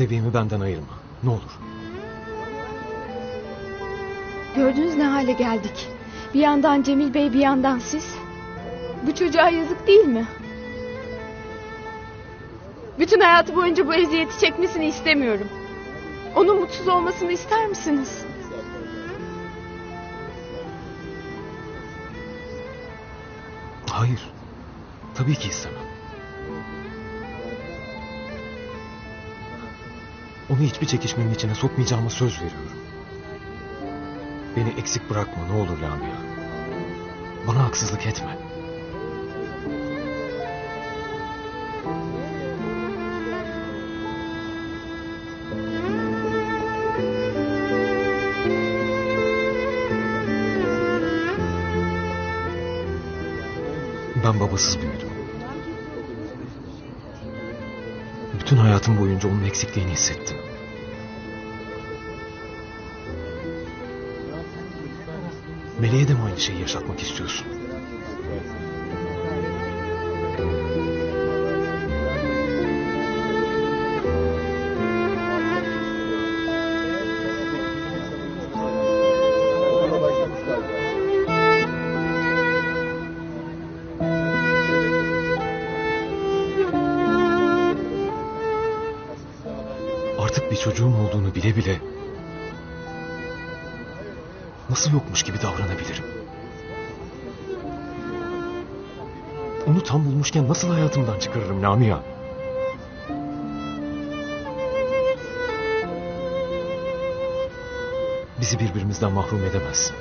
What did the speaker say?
Bebeğimi benden ayırma. Ne olur. Gördünüz ne hale geldik. Bir yandan Cemil Bey bir yandan siz. Bu çocuğa yazık değil mi? Bütün hayatı boyunca bu eziyeti çekmesini istemiyorum. Onun mutsuz olmasını ister misiniz? Hayır. Tabii ki istemem. Onu hiçbir çekişmenin içine sokmayacağıma söz veriyorum. Beni eksik bırakma ne olur Lamia. Bana haksızlık etme. Ben babasız büyüdüm. Bütün hayatım boyunca onun eksikliğini hissettim. Meleğe de mi aynı şeyi yaşatmak istiyorsun? Artık bir çocuğum olduğunu bile bile nasıl yokmuş gibi davranabilirim? Onu tam bulmuşken nasıl hayatımdan çıkarırım Lamia? Bizi birbirimizden mahrum edemezsin.